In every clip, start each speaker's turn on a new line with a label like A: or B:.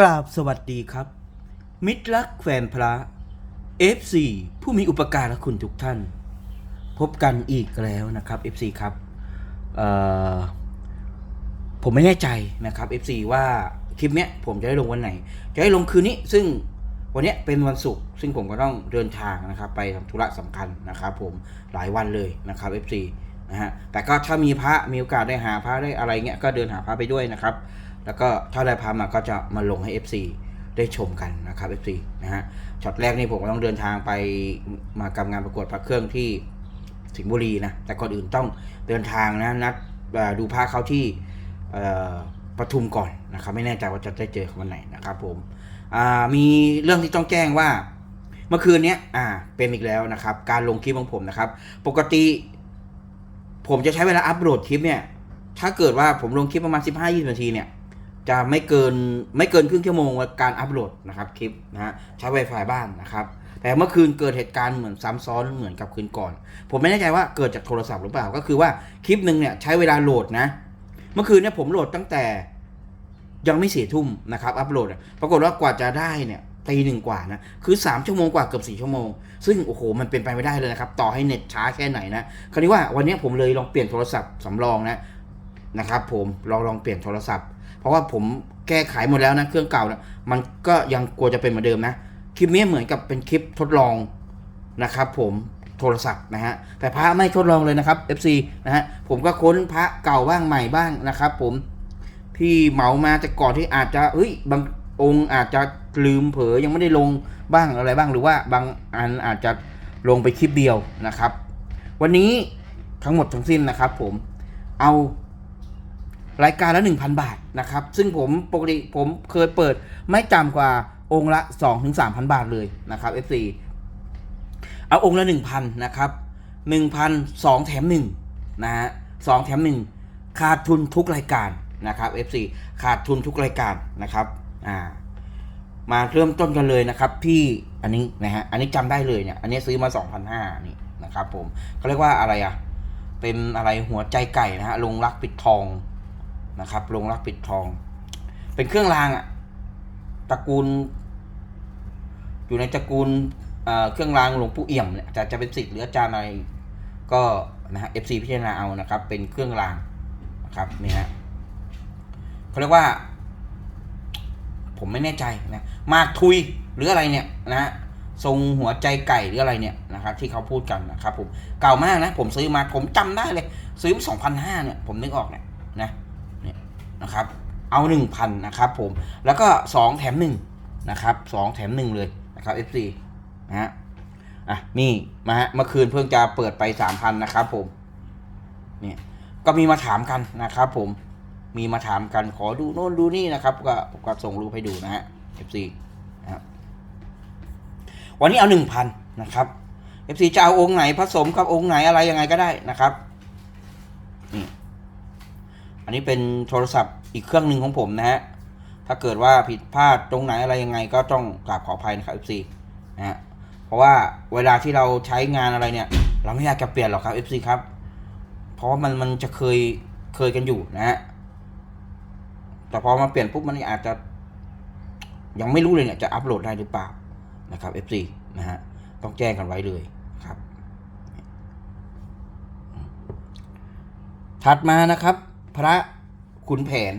A: กราบสวัสดีครับ มิตรรักแฟนพระ FC ผู้มีอุปการะคุณทุกท่าน พบกันอีกแล้วนะครับ FC ครับผมไม่แน่ใจนะครับ FC ว่าคลิปเนี้ยผมจะได้ลงวันไหน จะได้ลงคืนนี้ ซึ่งวันเนี้ยเป็นวันศุกร์ซึ่งผมก็ต้องเดินทางนะครับ ไปทำธุระสำคัญนะครับผมหลายวันเลยนะครับ FC นะฮะแต่ก็ถ้ามีพระมีโอกาสได้หาพระได้อะไรเงี้ยก็เดินหาพระไปด้วยนะครับ แล้วก็ถ้าได้พามาก็จะมาลงให้ FC ได้ชมกันนะครับ FC นะฮะช็อตแรกนี่ผมต้องเดินทางไปมากับงานประกวดพระเครื่องที่สิงห์บุรีนะแต่ก่อนอื่นต้องเดินทางนะนัดดูพระเขาที่ปทุมก่อนนะครับไม่แน่ใจว่าจะได้เจอเขาวันไหนนะครับผมมีเรื่องที่ต้องแจ้งว่าเมื่อคืนนี้อ่าเป็นอีกแล้วนะครับ การลงคลิปของผมนะครับ ปกติ ผมจะใช้เวลาอัปโหลดคลิปเนี่ย ถ้าเกิดว่าผมลงคลิปประมาณ 15-20 นาทีเนี่ย จะไม่เกินไม่เกินครึ่งชั่วโมงการอัปโหลดนะครับคลิปนะฮะใช้ Wi-Fi บ้านนะครับ แต่เมื่อคืนเกิดเหตุการณ์เหมือนซ้ำซ้อนเหมือนกับคืนก่อน ผมไม่แน่ใจว่าเกิดจากโทรศัพท์หรือเปล่าก็คือว่าคลิปหนึ่งเนี่ยใช้เวลาโหลดนะ เมื่อคืนเนี่ยผมโหลดตั้งแต่ยังไม่เสียทุ่มนะครับอัปโหลดปรากฏว่ากว่าจะได้เนี่ยตีหนึ่งกว่านะคือ 3 ชั่วโมงกว่าเกือบ4ชั่วโมง ซึ่งโอ้โหมันเป็นไปไม่ได้เลยนะครับ ต่อให้เน็ตช้าแค่ไหนนะคราวนี้ว่าวันนี้ผมเลยลองเปลี่ยนโทรศัพท์สำรองนะนะครับผมลองลองเปลี่ยนโทรศัพท์ เพราะว่าผมแก้ไขหมดแล้วนะเครื่องเก่านะมันก็ยังกลัวจะเป็นเหมือนเดิมนะ คลิปนี้เหมือนกับเป็นคลิปทดลองนะครับ ผมโทรศัพท์นะฮะแต่พระไม่ทดลองเลยนะครับ FC นะฮะผมก็ค้นพระเก่าบ้างใหม่บ้างนะครับ ผมที่เหมามาแต่ก่อนที่อาจจะเฮ้ยบางองค์อาจจะลืมเผลอยังไม่ได้ลงบ้างอะไรบ้างหรือว่าบางอันอาจจะลงไปคลิปเดียวนะครับ วันนี้ทั้งหมดทั้งสิ้นนะครับ ผมเอา รายการละ 1,000 บาทนะครับ ซึ่งผมปกติผมเคยเปิดไม่ต่ำกว่าองค์ละ 2-3,000 บาทเลยนะครับ FC เอาองค์ละ 1,000 นะครับ 1,000 2 แถม 1 นะฮะ2แถม 1 ขาดทุนทุกรายการนะครับ FC ขาดทุนทุกรายการนะครับอ่ามาเริ่มต้นกันเลยนะครับที่อันนี้นะฮะอันนี้จำได้เลยเนี่ยอันนี้ซื้อมา 2,500นี่นะครับผมเขาเรียกว่าอะไรอะเป็นอะไรหัวใจไก่นะฮะลงรักปิดทอง นะครับลงรักปิดทอง เป็นเครื่องรางอะตระกูล อยู่ในตระกูลเเครื่องรางหลวงปู่เอี่ยมเนี่ยจะจะเป็นสิทธิ์หรืออาจารย์อะไรก็นะฮะ FC พิจารณาเอานะครับ เป็นเครื่องรางนะครับนี่ฮะเขาเรียกว่า ผมไม่แน่ใจนะมากทุยหรืออะไรเนี่ยนะทรงหัวใจไก่หรืออะไรเนี่ยนะครับ ที่เขาพูดกันนะครับผมเก่ามากนะ ผมซื้อมาผมจำได้เลย ซื้อสองพันห้าเนี่ย ผมนึกออกเนี่ยนะ นะครับ เอาหนึ่งพันนะครับผม แล้วก็สองแถมหนึ่งนะครับสองแถมหนึ่งเลยนะครับ FC นะฮะ อะ นี่มาฮะ เมื่อคืนเพิ่งจะเปิดไปสามพันนะครับผม เนี่ย ก็มีมาถามกันนะครับผม มีมาถามกัน ขอดูโน่นดูนี่นะครับ ก็ผมก็ส่งรูปให้ดูนะฮะ FC นะครับวันนี้เอาหนึ่งพันนะครับ FC จะเอาองค์ไหนผสมกับองค์ไหนอะไรยังไงก็ได้นะครับ อันนี้เป็นโทรศัพท์อีกเครื่องหนึ่งของผมนะฮะ ถ้าเกิดว่าผิดพลาดตรงไหนอะไรยังไงก็ต้องกราบขออภัยนะครับ FC นะฮะ เพราะว่าเวลาที่เราใช้งานอะไรเนี่ย เราไม่อยากจะเปลี่ยนหรอกครับ FC ครับ เพราะว่ามันมันจะเคยเคยกันอยู่นะฮะ แต่พอมาเปลี่ยนปุ๊บมันอาจจะ ยังไม่รู้เลยเนี่ยจะอัปโหลดได้หรือเปล่านะครับ FC นะฮะ ต้องแจ้งกันไว้เลยครับ ถัดมานะครับ พระขุนแผน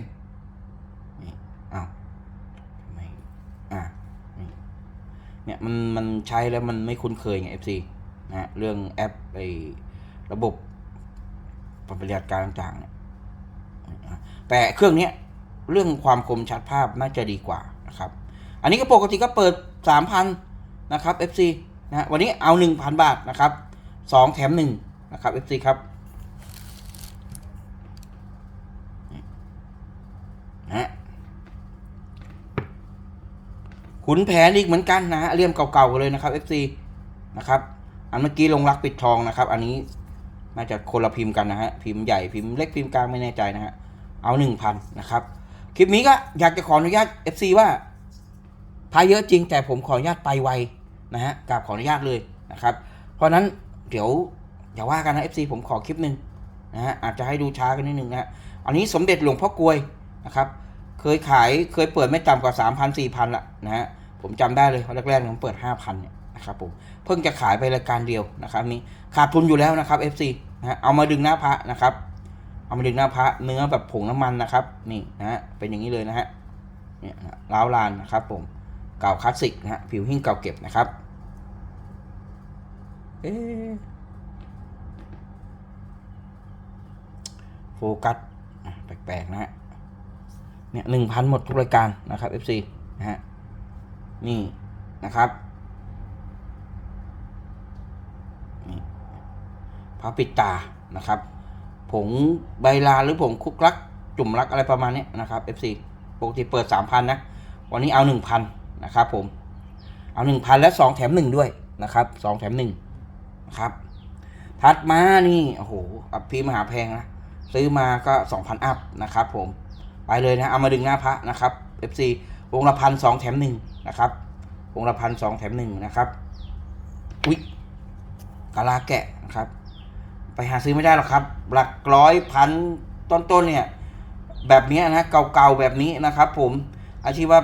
A: นี่อ้าวทำไมอ่านี่เนี่ยมันมันใช้แล้วมันไม่คุ้นเคยไง FC นะฮะเรื่องแอปไอ้ระบบปฏิบัติการต่างๆเนี่ยแต่เครื่องเนี้ยเรื่องความคมชัดภาพน่าจะดีกว่านะครับ อันนี้ก็ปกติก็เปิด 3,000 นะครับ FC นะวันนี้เอา 1,000 บาทนะครับ 2 แถม 1 นะครับ FC ครับ นะฮะ ขุนแผนอีกเหมือนกันนะเลี่ยมเก่าๆเลยนะครับ FC นะครับ อันเมื่อกี้ลงรักปิดทองนะครับ อันนี้น่าจะคนละพิมพ์กันนะฮะพิมพ์ใหญ่พิมพ์เล็กพิมพ์กลางไม่แน่ใจนะฮะเอาหนึ่งพันนะครับคลิปนี้ก็อยากจะขออนุญาต FC ว่าพายเยอะจริงแต่ผมขออนุญาตไปไวนะฮะกราบขออนุญาตเลยนะครับ เพราะฉะนั้นเดี๋ยวอย่าว่ากันนะ FC ผมขอคลิปหนึ่งนะฮะอาจจะให้ดูช้ากันนิดนึงนะฮะอันนี้สมเด็จหลวงพ่อกลวยนะครับ เคยขายเคยเปิดไม่ต่ำกว่าสามพันสี่พันละนะฮะผมจำได้เลยแรกๆผมเปิดห้าพันเนี่ยนะครับผมเพิ่งจะขายไปรายการเดียวนะครับนี่ขาดทุนอยู่แล้วนะครับ FC นะฮะเอามาดึงหน้าพระนะครับเอามาดึงหน้าพระเนื้อแบบผงน้ำมันนะครับนี่นะฮะเป็นอย่างนี้เลยนะฮะเนี่ยล้าวลานนะครับผมเก่าคลาสสิกนะฮะผิวหิ้งเก่าเก็บนะครับเอ๊โฟกัสแปลกๆนะฮะ เนี่ยหนึ่งพันหมดทุกรายการนะครับ FC นะฮะนี่นะครับนี่พระปิดตานะครับ ผงใบลาหรือผงคุกลัก จุ่มรักอะไรประมาณนี้นะครับ FC ปกติเปิด 3,000 นะ วันนี้เอา 1,000 นะครับผม เอา 1,000 และ 2 แถม 1 ด้วยนะครับ 2 แถม 1 นะครับ ถัดมานี่ โอ้โหอับพี่มหาแพงนะ ซื้อมาก็ 2,000 อัพนะครับผม ไปเลยนะเอามาดึงหน้าพระนะครับ FC วงละพันสองแถมหนึ่งนะครับ วงละพันสองแถมหนึ่งนะครับอุ๊ยกะลาแกะนะครับ ไปหาซื้อไม่ได้หรอกครับ หลักร้อยพันต้นๆเนี่ยแบบนี้นะเก่าๆแบบนี้นะครับ ผมอาชีพว่า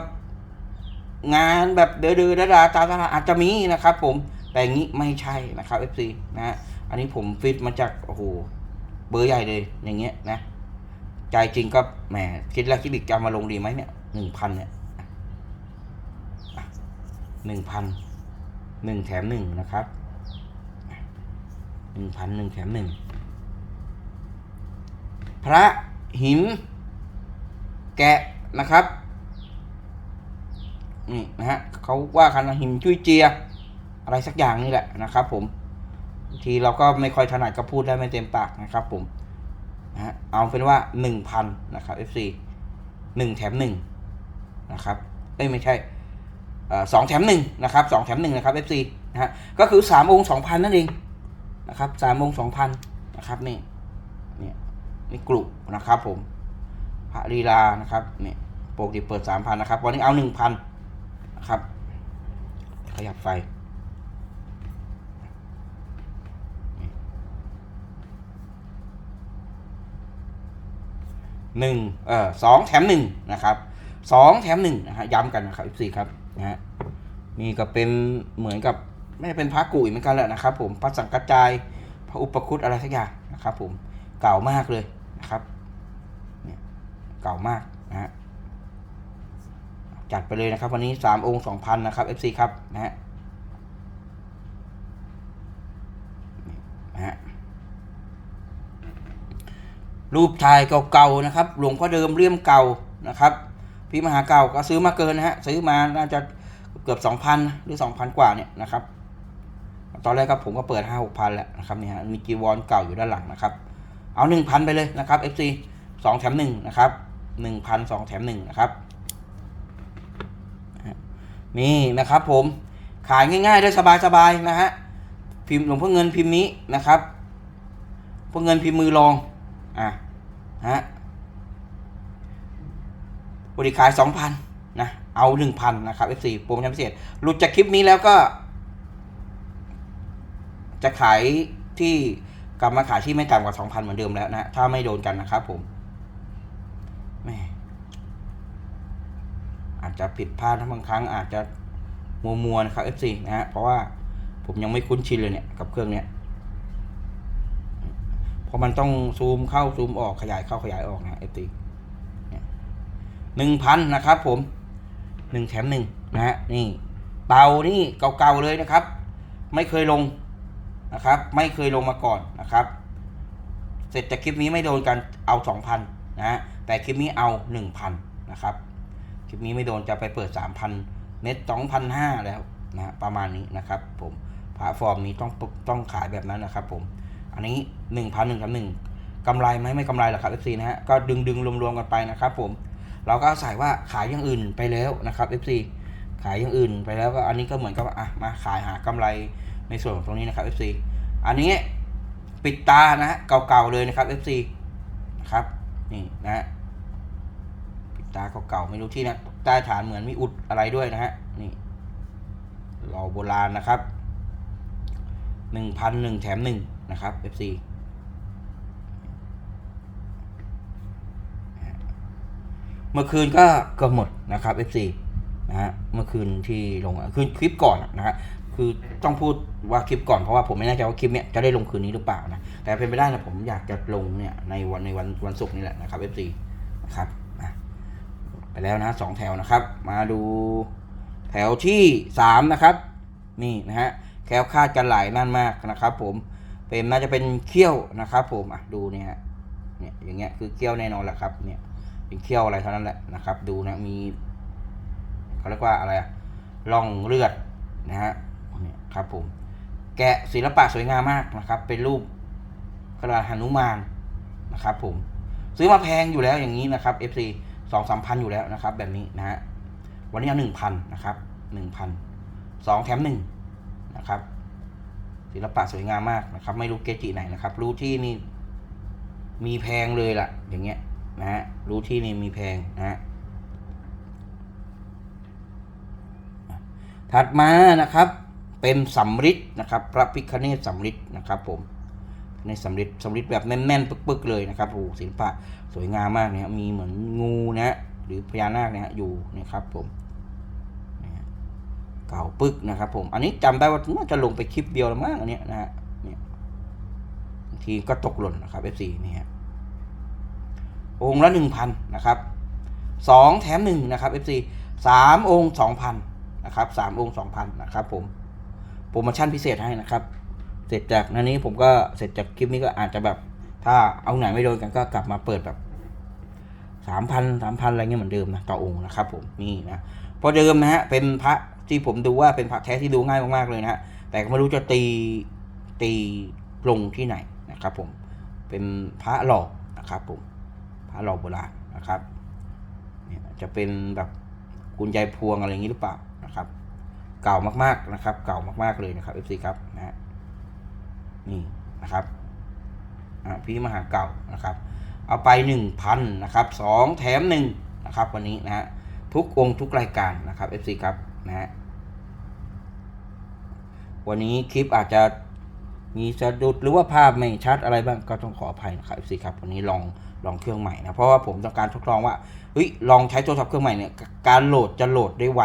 A: งานแบบเดือดๆดาตาตาอาจจะมีนะครับ ผมแต่อย่างนี้ไม่ใช่นะครับ FC นะฮะอันนี้ผมฟิตมาจากโอ้โหเบอร์ใหญ่เลยอย่างเงี้ยนะ ใจจริงก็แหมคิดแล้วคิดอีกจะมาลงดีไหมเนี่ยหนึ่งพันเนี่ยหนึ่งพันหนึ่งแถมหนึ่งนะครับหนึ่งพันหนึ่งแถมหนึ่งพระหิน แกะนะครับนี่นะฮะเขาว่ากันว่าหินจุ้ยเจีย อะไรสักอย่างนี่แหละนะครับ ผม ทีเราก็ไม่ค่อยถนัดก็พูดได้ไม่เต็มปากนะครับ ผม นะฮะเอาเป็นว่าหนึ่งพันนะครับ FC หนึ่งแถมหนึ่งนะครับ เอ้ย ไม่ใช่สองแถมหนึ่งนะครับสองแถมหนึ่งนะครับ FC นะฮะก็คือสามองค์สองพันนั่นเองนะครับสามองค์สองพันนะครับนี่เนี่ยนี่กลุ่มนะครับผมพระลีลานะครับเนี่ยปกติเปิดสามพันนะครับ วันนี้เอาหนึ่งพันนะครับ ขยับไฟ หนึ่งเอ่อสองแถมหนึ่งนะครับสองแถมหนึ่งนะฮะย้ำกันนะครับ f 4 ครับนะฮะนี่ก็เป็นเหมือนกับไม่เป็นพระกุยเหมือนกันแหละนะครับ ผมพระสังกัจจายพระอุปคุตอะไรสักอย่างนะครับ ผมเก่ามากเลยนะครับเนี่ยเก่ามากนะฮะจัดไปเลยนะครับ วันนี้สามองค์สองพันนะครับ FC ครับนะฮะนี่นะฮะ รูปถ่ายเก่าๆนะครับ หลวงพ่อเดิมเลี่ยมเก่านะครับพี่มหาเก่าก็ซื้อมาเกินนะฮะซื้อมาน่าจะเกือบสองพันหรือสองพันกว่าเนี่ยนะครับ ตอนแรกก็ผมก็เปิดห้าหกพันแหละนะครับนี่ฮะมีจีวรเก่าอยู่ด้านหลังนะครับ เอาหนึ่งพันไปเลยนะครับ FC สองแถมหนึ่งนะครับหนึ่งพันสองแถมหนึ่งนะครับ นี่นะครับผมขายง่ายๆได้สบายๆนะฮะพิมพ์หลวงพ่อเงินพิมพ์นี้นะครับพ่อเงินพิมพ์มือรอง อะฮะบริขายสองพันนะ เอาหนึ่งพันนะครับ F4 โปรโมชั่นพิเศษ หลุดจากคลิปนี้แล้วก็ จะขายที่กลับมาขายที่ไม่ต่ำกว่าสองพันเหมือนเดิมแล้วนะ ถ้าไม่โดนกันนะครับผมแม่อาจจะผิดพลาดนะบางครั้งอาจจะมัวมัวๆนะครับ F4 นะฮะ เพราะว่าผมยังไม่คุ้นชินเลยเนี่ย กับเครื่องเนี้ย เพราะมันต้องซูมเข้าซูมออกขยายเข้าขยายออกนะเอฟตีหนึ่งพันนะครับ ผมหนึ่งแถมหนึ่งนะฮะนี่เตานี่เก่าๆเลยนะครับ ไม่เคยลงนะครับ ไม่เคยลงมาก่อนนะครับ เสร็จจากคลิปนี้ไม่โดนกันเอาสองพันนะฮะแต่คลิปนี้เอาหนึ่งพันนะครับคลิปนี้ไม่โดนจะไปเปิดสามพันเน็ตสองพันห้าแล้วนะฮะประมาณนี้นะครับ ผมพาฟอร์มนี้ต้องต้องขายแบบนั้นนะครับ ผม อันนี้หนึ่งพันหนึ่งกับหนึ่งกำไรไหมไม่กำไรหรอกครับ FC นะฮะก็ดึงดึงรวมๆกันไปนะครับผมเราก็อาศัยว่าขายอย่างอื่นไปแล้วนะครับ FC ขายอย่างอื่นไปแล้วก็อันนี้ก็เหมือนกับว่าอะมาขายหากำไรในส่วนของตรงนี้นะครับ FC อันนี้ปิดตานะฮะเก่าๆเลยนะครับ FC นะครับนี่นะฮะปิดตาเก่าๆไม่รู้ที่นะใต้ฐานเหมือนมีอุดอะไรด้วยนะฮะนี่เราโบราณนะครับหนึ่งพันหนึ่งแถมหนึ่ง นะครับ FC เมื่อคืนก็ก็หมดนะครับ FC นะฮะเมื่อคืนที่ลงคือคลิปก่อนนะฮะคือต้องพูดว่าคลิปก่อนเพราะว่าผมไม่แน่ใจว่าคลิปเนี้ยจะได้ลงคืนนี้หรือเปล่านะแต่เป็นไปได้นะผมอยากจะลงเนี่ยในวันในวันวันศุกร์นี่แหละนะครับ FC นะครับอะไปแล้วนะสองแถวนะครับ มาดูแถวที่สามนะครับ นี่นะฮะแคล้วคาดกันหลายนั่นมากนะครับ ผม เป็นน่าจะเป็นเขี้ยวนะครับ ผมอะดูเนี่ยฮะเนี่ยอย่างเงี้ยคือเขี้ยวแน่นอนแหละครับ เนี่ยเป็นเขี้ยวอะไรเท่านั้นแหละนะครับ ดูนะมีเขาเรียกว่าอะไรอะร่องเลือดนะฮะเนี่ยครับผมแกะศิลปะสวยงามมากนะครับ เป็นรูปกระดาษหนุมานนะครับ ผมซื้อมาแพงอยู่แล้วอย่างนี้นะครับ FC สองสามพันอยู่แล้วนะครับ แบบนี้นะฮะวันนี้เอาหนึ่งพันนะครับหนึ่งพันสองแถมหนึ่งนะครับ ศิลปะสวยงามมากนะครับ ไม่รู้เกจิไหนนะครับ รู้ที่นี่มีแพงเลยล่ะ อย่างเงี้ยนะฮะรู้ที่นี่มีแพงนะฮะถัดมานะครับ เป็นสำริดนะครับ พระพิคเนศสำริดนะครับผมในสำริดสำริดแบบแน่นๆปึกๆเลยนะครับโอ้ศิลปะสวยงามมากเนี่ยมีเหมือนงูนะฮะหรือพญานาคเนี่ยฮะอยู่นะครับผม เก่าปึกนะครับผมอันนี้จำได้ว่าน่าจะลงไปคลิปเดียวแล้วมั้งอันเนี้ยนะฮะเนี่ยบางทีก็ตกหล่นนะครับ F4 นี่ฮะองค์ละหนึ่งพันนะครับสองแถมหนึ่งนะครับ F4 สามองค์สองพันนะครับสามองค์สองพันนะครับผมโปรโมชั่นพิเศษให้นะครับ เสร็จจากนั้นนี้ผมก็เสร็จจากคลิปนี้ก็อาจจะแบบ ถ้าเอาไหนไม่โดนกันก็กลับมาเปิดแบบสามพันสามพันอะไรเงี้ยเหมือนเดิมนะต่อองค์นะครับผมนี่นะพอเดิมนะฮะเป็นพระ ที่ผมดูว่าเป็นพระแท้ที่ดูง่ายมากๆเลยนะฮะแต่ไม่รู้จะตีตีลงที่ไหนนะครับ ผมเป็นพระหล่อนะครับผมพระหล่อโบราณนะครับเนี่ยจะเป็นแบบคุณยายพวงอะไรอย่างนี้หรือเปล่านะครับ เก่ามากๆนะครับ เก่ามากๆเลยนะครับ FC ครับนะฮะนี่นะครับพี่มหาเก่านะครับ เอาไปหนึ่งพันนะครับสองแถมหนึ่งนะครับวันนี้นะฮะทุกองทุกรายการนะครับ FC ครับนะฮะ วันนี้คลิปอาจจะมีสะดุดหรือว่าภาพไม่ชัดอะไรบ้างก็ต้องขออภัยนะครับ FC ครับวันนี้ลองลองเครื่องใหม่นะเพราะว่าผมต้องการทดลองว่าเฮ้ยลองใช้โทรศัพท์เครื่องใหม่เนี่ยการโหลดจะโหลดได้ไว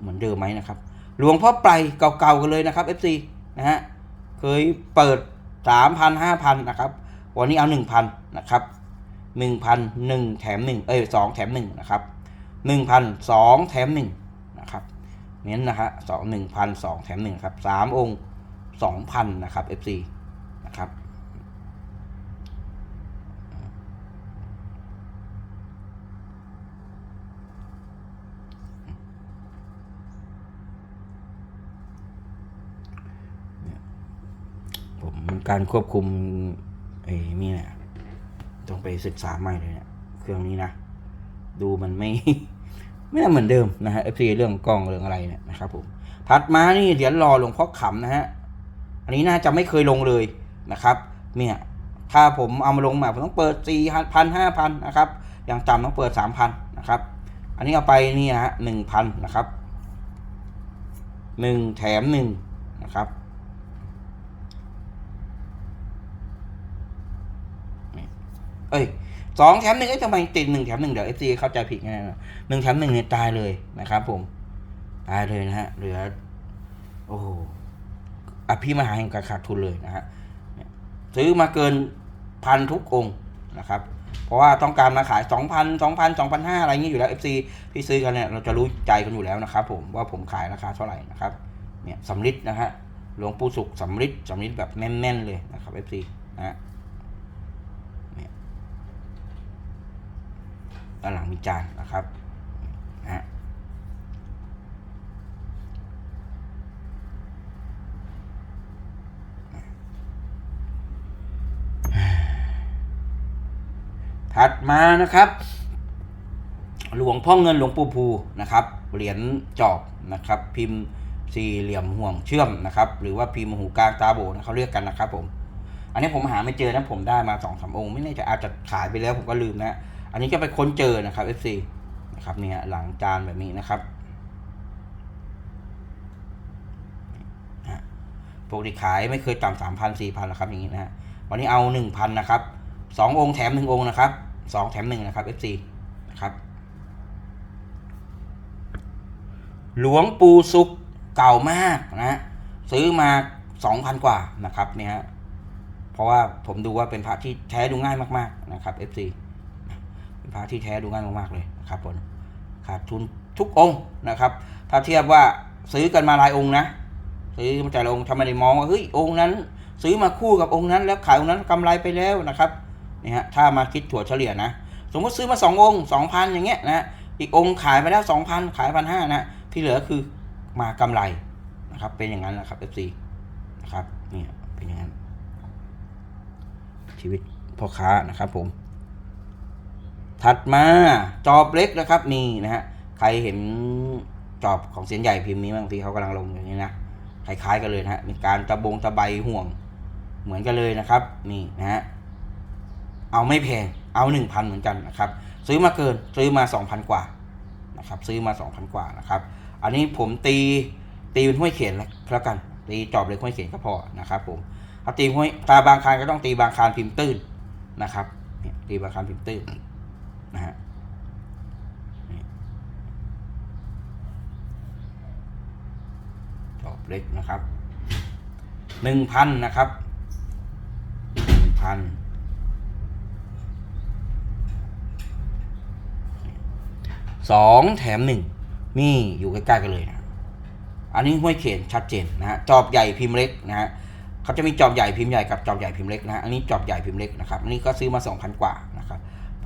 A: เหมือนเดิมไหมนะครับหลวงพ่อไปเก่าๆกันเลยนะครับ FC นะฮะเคยเปิดสามพันห้าพันนะครับวันนี้เอาหนึ่งพันนะครับหนึ่งพันหนึ่งแถมหนึ่งเอ้ยสองแถมหนึ่งนะครับหนึ่งพันสองแถมหนึ่ง เน้นนะฮะสองหนึ่งพันสองแถมหนึ่งครับสามองค์สองพันนะครับ FC นะครับผมการควบคุมไอ้นี่เนี่ยต้องไปศึกษาใหม่เลยเนี่ยเครื่องนี้นะ ดูมันไม่ ไม่น่าเหมือนเดิมนะฮะ FC เรื่องกล้องเรื่องอะไรเนี่ยนะครับผมถัดมานี่เหรียญรอหลวงพ่อขำนะฮะอันนี้น่าจะไม่เคยลงเลยนะครับเนี่ยถ้าผมเอามาลงม่ผมต้องเปิดสี่พันห้าพันนะครับอย่างต่ำต้องเปิดสามพันนะครับ อันนี้เอาไปนี่นะฮะหนึ่งพันนะครับหนึ่งแถมหนึ่งนะครับเอ้ย สองแถมหนึ่งเอ้ทำไมติดหนึ่งแถมหนึ่งเดี๋ยวเอฟซีเข้าใจผิดไงนะหนึ่งแถมหนึ่งเนี่ยตายเลยนะครับ ผม ตายเลยนะฮะเหลือ โอ้โหอภิมหาแห่งการขาดทุนเลยนะฮะซื้อมาเกินพันทุกองนะครับ เพราะว่าต้องการมาขายสองพันสองพันสองพันห้าอะไรอย่างนี้อยู่แล้วเอฟซีที่ซื้อกันเนี่ยเราจะรู้ใจกันอยู่แล้วนะครับ ผมว่าผมขายราคาเท่าไหร่นะครับเนี่ยสำลิดนะฮะหลวงปู่สุขสำลิดสำลิดแบบแน่นๆเลยนะครับเอฟซีนะฮะ ด้านหลังมีจานนะครับนะฮะถัดมานะครับ หลวงพ่อเงินหลวงปู่ภูนะครับ เหรียญจอบนะครับ พิมพ์สี่เหลี่ยมห่วงเชื่อมนะครับ หรือว่าพิมพ์หูกลางตาโบนะเขาเรียกกันนะครับผม อันนี้ผมหาไม่เจอนะผมได้มาสองสามองค์ ไม่แน่ใจอาจจะขายไปแล้วผมก็ลืมนะ อันนี้จะไปค้นเจอนะครับ FC นะครับเนี่ยหลังจานแบบนี้นะครับปกติขายไม่เคยต่ำสามพันสี่พันนะครับอย่างนี้นะฮะวันนี้เอาหนึ่งพันนะครับสององค์แถมหนึ่งองค์นะครับสองแถมหนึ่งนะครับ FC นะครับ หลวงปู่สุขเก่ามากนะฮะซื้อมาสองพันกว่านะครับเนี่ยฮะเพราะว่าผมดูว่าเป็นพระที่แท้ดูง่ายมาก ๆ นะครับ FC ระที่แท้ดูง่ายมากๆเลยครับผมขาดทุนทุกองค์นะครับ ถ้าเทียบว่าซื้อกันมาหลายองค์นะ ซื้อมาแต่ละองค์ทำไมได้มองว่าเฮ้ยองค์นั้น ซื้อมาคู่กับองค์นั้น แล้วขายองค์นั้นกำไรไปแล้วนะครับนี่ฮะถ้ามาคิดถั่วเฉลี่ยนะ สมมติซื้อมาสององค์สองพันอย่างเงี้ยนะอีกองค์ขายไปแล้วสองพันขายพันห้านะที่เหลือคือมากำไรนะครับ เป็นอย่างนั้นนะครับ FC นะครับเนี่ยเป็นอย่างนั้น ชีวิตพ่อค้านะครับผม ถัดมาจอบเล็กนะครับนี่นะฮะใครเห็นจอบของเสียนใหญ่พิมพ์นี้บางทีเขากำลังลงอย่างนี้นะคล้ายๆกันเลยนะฮะมีการตะบงตะไบห่วงเหมือนกันเลยนะครับนี่นะฮะเอาไม่แพงเอาหนึ่งพันเหมือนกันนะครับ ซื้อมาเกินซื้อมาสองพันกว่านะครับซื้อมาสองพันกว่านะครับ อันนี้ผมตีตีเป็นห้วยเขียนแล้วกันตีจอบเล็กห้วยเขียนก็พอนะครับผมถ้าตีห้วยตาบางคานก็ต้องตีบางคานพิมพ์ตื้นนะครับตีบางคานพิมพ์ตื้น นะฮะจอบเล็กนะครับหนึ่งพันนะครับหนึ่งพันสองแถมหนึ่งนี่อยู่ใกล้ๆกันเลยนะอันนี้ห้วยเขนชัดเจนนะฮะจอบใหญ่พิมพ์เล็กนะฮะเขาจะมีจอบใหญ่พิมพ์ใหญ่กับจอบใหญ่พิมพ์เล็กนะฮะอันนี้จอบใหญ่พิมพ์เล็กนะครับอันนี้ก็ซื้อมาสองพันกว่า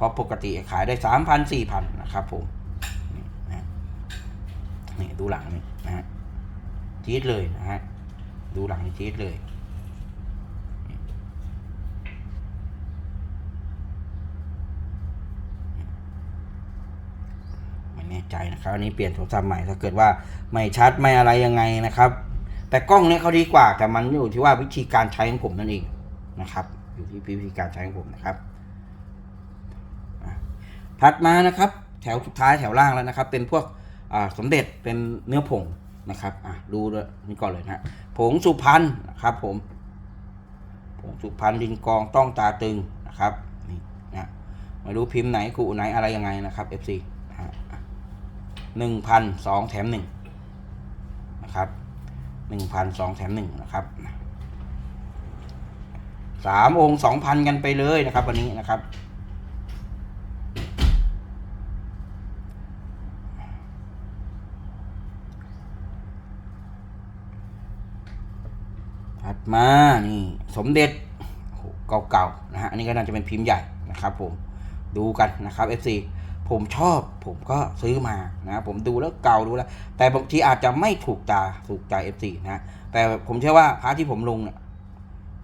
A: เพราะปกติขายได้สามพันสี่พันนะครับผมนี่นี่ดูหลังนี่นะฮะจี๊ดเลยนะฮะดูหลังนี่จี๊ดเลยไม่แน่ใจนะครับอันนี้เปลี่ยนโทรศัพท์ใหม่ถ้าเกิดว่าไม่ชัดไม่อะไรยังไงนะครับ แต่กล้องเนี้ยเขาดีกว่าแต่มันอยู่ที่ว่าวิธีการใช้ของผมนั่นเองนะครับ อยู่ที่วิธีการใช้ของผมนะครับ ถัดมานะครับแถวสุดท้ายแถวล่างแล้วนะครับ เป็นพวกสมเด็จเป็นเนื้อผงนะครับอะดูนี่ก่อนเลยนะผงสุพรรณนะครับผมผงสุพรรณดินกองต้องตาตึงนะครับนี่นะไม่รู้พิมพ์ไหนกูไหนอะไรยังไงนะครับ FC นะหนึ่งพันสองแถมหนึ่งนะครับหนึ่งพันสองแถมหนึ่งนะครับสามองค์สองพันกันไปเลยนะครับ วันนี้นะครับ มานี่สมเด็จเก่าๆนะฮะอันนี้ก็น่าจะเป็นพิมพ์ใหญ่นะครับผมดูกันนะครับ FC ผมชอบผมก็ซื้อมานะผมดูแล้วเก่าดูแล้ว แต่บางทีอาจจะไม่ถูกตาถูกใจ FC นะฮะแต่ผมเชื่อว่าพระที่ผมลงเนี่ย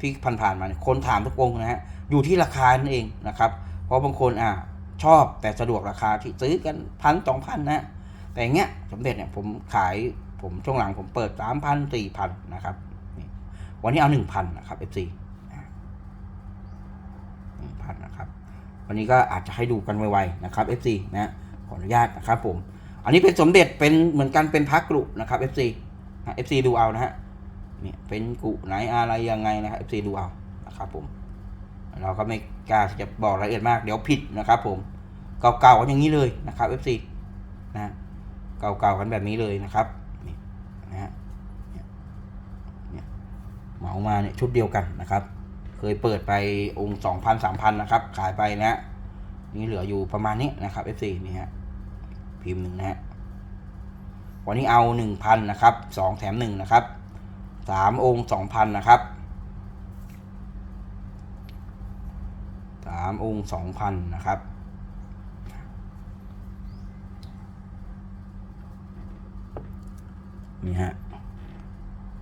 A: ที่ผ่านๆมาคนถามทุกองนะฮะอยู่ที่ราคานั่นเองนะครับ เพราะบางคนอะชอบแต่สะดวกราคาที่ซื้อกันพันสองพันนะแต่เงี้ยสมเด็จเนี่ยผมขายผมช่วงหลังผมเปิดสามพันสี่พันนะครับ วันนี้เอาหนึ่งพันนะครับ FC หนึ่งพันนะครับ วันนี้ก็อาจจะให้ดูกันไวๆนะครับ FC นะขออนุญาตนะครับผม อันนี้เป็นสมเด็จเป็นเหมือนกันเป็นพักกรุนะครับ FC นะ FC ดูเอานะฮะเนี่ยเป็นกุไหนอะไรยังไงนะครับ FC ดูเอานะครับผม เราก็ไม่กล้าจะบอกรายละเอียดมากเดี๋ยวผิดนะครับ ผมเก่าๆกันอย่างนี้เลยนะครับ FC นะเก่าๆกันแบบนี้เลยนะครับนี่นะฮะ เหมามาเนี่ยชุดเดียวกันนะครับ เคยเปิดไปองค์สองพันสามพันนะครับ ขายไปนะฮะนี่เหลืออยู่ประมาณนี้นะครับ F4 นี่ฮะพิมพ์หนึ่งนะฮะวันนี้เอาหนึ่งพันนะครับสองแถมหนึ่งนะครับสามองค์สองพันนะครับสามองค์สองพันนะครับนี่ฮะ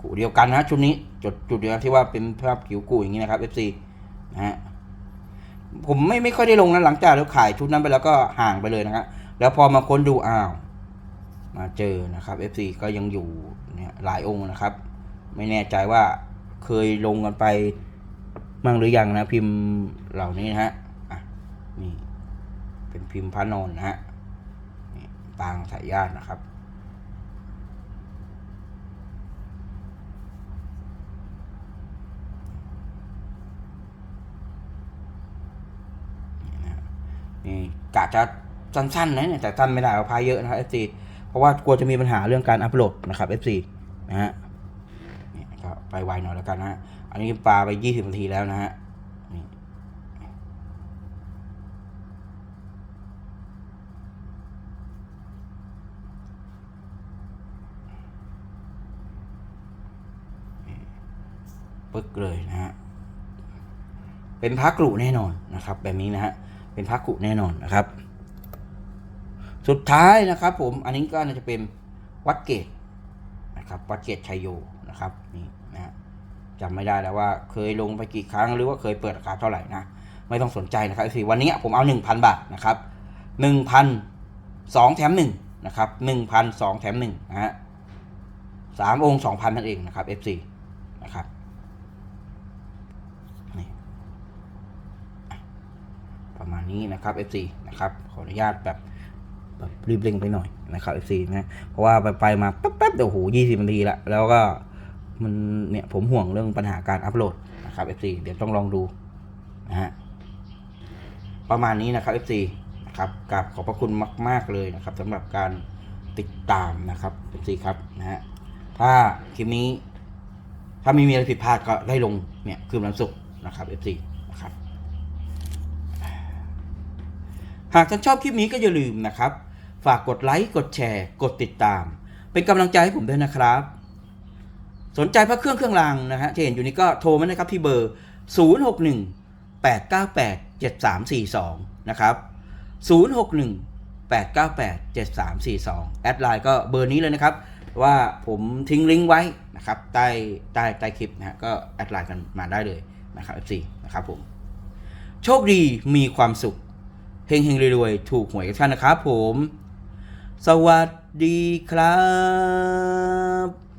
A: กูเดียวกันนะชุดนี้จุดจุดเดียวกันที่ว่าเป็นภาพผิวกูอย่างนี้นะครับ FC นะฮะผมไม่ไม่ค่อยได้ลงนะหลังจากเราขายชุดนั้นไปแล้วก็ห่างไปเลยนะครับแล้วพอมาค้นดูอ้าว มาเจอนะครับ FC ก็ยังอยู่เนี่ยหลายองค์นะครับ ไม่แน่ใจว่าเคยลงกันไปมั่งหรือยังนะพิมพ์เหล่านี้นะฮะอะนี่เป็นพิมพ์พระนอนนะฮะนี่ปางสายญาตินะครับ นี่กะจะสั้นๆนะเนี่ยแต่สั้นไม่ได้เอาพายเยอะนะครับ FC เพราะว่ากลัวจะมีปัญหาเรื่องการอัปโหลดนะครับ FC นะฮะนี่ก็ไปไวหน่อยแล้วกันนะฮะอันนี้ปลาไป 20นาทีแล้วนะฮะนี่ปึ๊กเลยนะฮะ เป็นพักกรุแน่นอนนะครับ แบบนี้นะฮะ เป็นพักกุแน่นอนนะครับ สุดท้ายนะครับ ผมอันนี้ก็น่าจะเป็นวัดเกตนะครับ วัดเกตชัยโยนะครับนี่นะฮะจำไม่ได้แล้วว่าเคยลงไปกี่ครั้งหรือว่าเคยเปิดราคาเท่าไหร่นะไม่ต้องสนใจนะครับสิวันนี้ผมเอา 1,000 บาทนะครับ1,000สองแถมหนึ่งนะครับ1,000สองแถมหนึ่งนะฮะสามองค์2,000นั่นเองนะครับ FC นะครับนี่ ประมาณนี้นะครับ FC นะครับขออนุญาตแบบแบบรีบเร่งไปหน่อยนะครับ FC นะเพราะว่าไปไปมาแป๊บๆเดี๋ยวโหยี่สิบนาทีละแล้วก็มันเนี่ยผมห่วงเรื่องปัญหาการอัปโหลดนะครับ FC เดี๋ยวต้องลองดูนะฮะประมาณนี้นะครับ FC นะครับกราบขอบพระคุณมาก ๆเลยนะครับสำหรับการติดตามนะครับ FC ครับนะฮะถ้าคลิปนี้ถ้าไม่มีอะไรผิดพลาดก็ได้ลงเนี่ยคืนวันศุกร์นะครับ FC นะครับ หากท่านชอบคลิปนี้ก็อย่าลืมนะครับ ฝากกดไลค์กดแชร์ กดติดตาม เป็นกำลังใจให้ผมด้วยนะครับ สนใจพระเครื่องเครื่องรางนะฮะที่เห็นอยู่นี้ก็โทรมานะครับที่เบอร์ 061 898 7342 นะครับ 061 898 7342 แอดไลน์ก็เบอร์นี้เลยนะครับ ว่าผมทิ้งลิงก์ไว้นะครับใต้ใต้ใต้คลิปนะฮะก็แอดไลน์กันมาได้เลยนะครับ FC นะครับผมโชคดีมีความสุข เฮงเฮงรวยๆ ถูกหวยกับท่านนะครับผม สวัสดีครับ